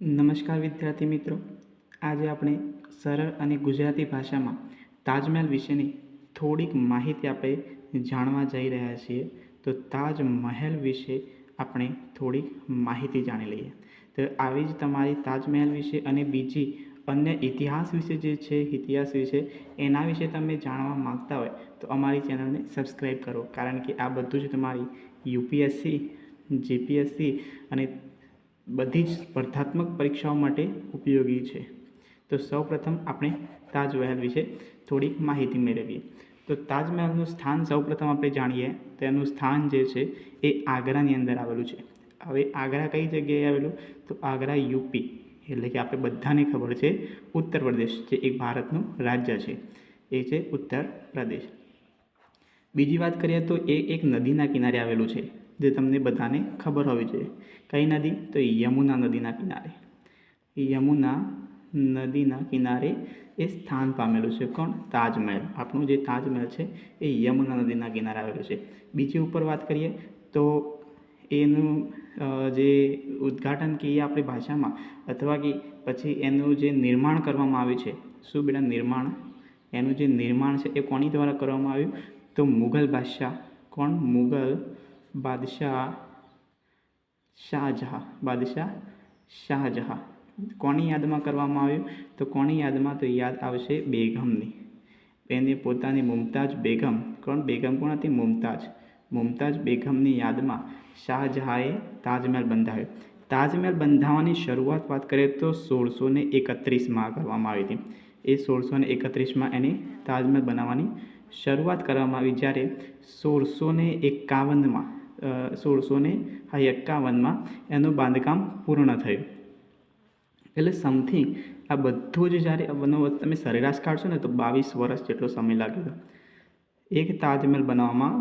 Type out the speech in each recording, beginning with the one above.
નમસ્કાર વિદ્યાર્થી મિત્રો. આજે આપણે સરળ અને ગુજરાતી ભાષામાં તાજમહેલ વિશેની થોડીક માહિતી આપણે જાણવા જઈ રહ્યા છીએ. તો તાજમહેલ વિશે આપણે થોડીક માહિતી જાણી લઈએ. તો આવી જ તમારી તાજમહેલ વિશે અને બીજી અન્ય ઇતિહાસ વિશે જે છે, ઇતિહાસ વિશે, એના વિશે તમે જાણવા માંગતા હોય તો અમારી ચેનલને સબસ્ક્રાઈબ કરો. કારણ કે આ બધું જ તમારી યુપીએસસી, જીપીએસસી અને બધી જ સ્પર્ધાત્મક પરીક્ષાઓ માટે ઉપયોગી છે. તો સૌપ્રથમ આપણે તાજમહેલ વિશે થોડીક માહિતી મેળવીએ. તો તાજમહેલનું સ્થાન સૌપ્રથમ આપણે જાણીએ તેનું સ્થાન જે છે એ આગ્રાની અંદર આવેલું છે. હવે આગ્રા કઈ જગ્યાએ આવેલું? તો આગ્રા યુપી, એટલે કે આપણે બધાને ખબર છે ઉત્તર પ્રદેશ, જે એક ભારતનું રાજ્ય છે. એ છે ઉત્તર પ્રદેશ. બીજી વાત કરીએ તો એ એક નદીના કિનારે આવેલું છે. જે તમને બધાને ખબર હોવી જોઈએ. કઈ નદી? તો યમુના નદીના કિનારે. યમુના નદીના કિનારે એ સ્થાન પામેલું છે કોણ? તાજમહેલ. આપણું જે તાજમહેલ છે એ યમુના નદીના કિનારે આવેલું છે. બીજી ઉપર વાત કરીએ તો એનું જે ઉદ્ઘાટન કહીએ આપણી ભાષામાં અથવા કે પછી એનું જે નિર્માણ કરવામાં આવ્યું છે, શું બેટા નિર્માણ? એનું જે નિર્માણ છે એ કોની દ્વારા કરવામાં આવ્યું? તો મુઘલ બાદશાહ. કોણ? મુઘલ બાદશાહ શાહજહાં બાદશાહ શાહજહાં. કોની યાદમાં કરવામાં આવ્યું? તો કોની યાદમાં તો યાદ આવશે બેગમની. એને પોતાની મુમતાજ બેગમ. કોણ? બેગમ કોણ હતી? મુમતાજ. મુમતાજ બેગમની યાદમાં શાહજહાંએ તાજમહેલ બંધાવ્યો. તાજમહેલ બંધાવવાની શરૂઆત વાત કરીએ તો સોળસો ને એકત્રીસમાં કરવામાં આવી હતી. એ સોળસો ને એકત્રીસમાં એને તાજમહેલ બનાવવાની શરૂઆત કરવામાં આવી જ્યારે સોળસો ને એકાવનમાં સોળસો ને એકાવનમાં એનું બાંધકામ પૂર્ણ થયું. એટલે સમથિંગ આ બધું જ જ્યારે બનો તમે સરેરાશ કાઢશો ને તો બાવીસ વર્ષ જેટલો સમય લાગ્યો હતો એક તાજમહેલ બનાવવામાં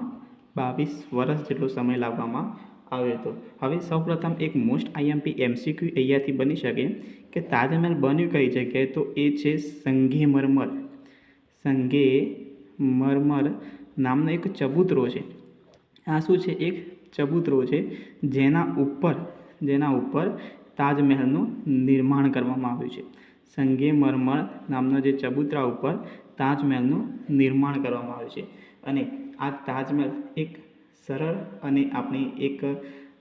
બાવીસ વર્ષ જેટલો સમય લાગવામાં આવ્યો હતો હવે સૌપ્રથમ એક મોસ્ટ આઈએમપી એમસીક્યુ અહીંયાથી બની શકે કે તાજમહેલ બન્યું કઈ જગ્યાએ? તો એ છે સંઘે મરમર. સંઘે મરમર નામનો એક ચબૂતરો છે. આ શું છે એક ચબૂતરો છે, જેના ઉપર જેના ઉપર તાજમહેલનું નિર્માણ કરવામાં આવ્યું છે. સંગે મરમર નામનો જે ચબૂતરા ઉપર તાજમહેલનું નિર્માણ કરવામાં આવ્યું છે. અને આ તાજમહેલ એક સરળ અને આપણી એક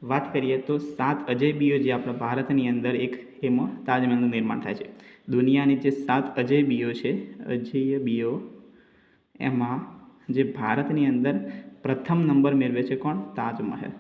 વાત કરીએ તો સાત અજયબીઓ જે આપણા ભારતની અંદર એક એમાં તાજમહેલનું નિર્માણ થાય છે. દુનિયાની જે સાત અજયબીઓ છે અજયબીઓ એમાં જે ભારતની અંદર પ્રથમ નંબર મેળવે છે કોણ? તાજમહેલ.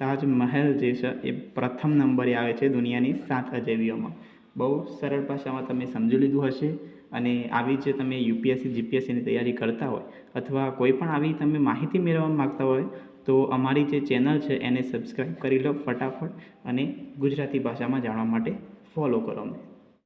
તાજમહેલ જે છે એ પ્રથમ નંબરે આવે છે દુનિયાની સાત અજૈવીઓમાં બહુ સરળ ભાષામાં તમે સમજી લીધું હશે અને આવી જે તમે યુપીએસસી, જીપીએસસીની તૈયારી કરતા હોય અથવા કોઈ પણ આવી તમે માહિતી મેળવવા માગતા હોય તો અમારી જે ચેનલ છે એને સબસ્ક્રાઈબ કરી લો ફટાફટ અને ગુજરાતી ભાષામાં જાણવા માટે ફોલો કરો અમને.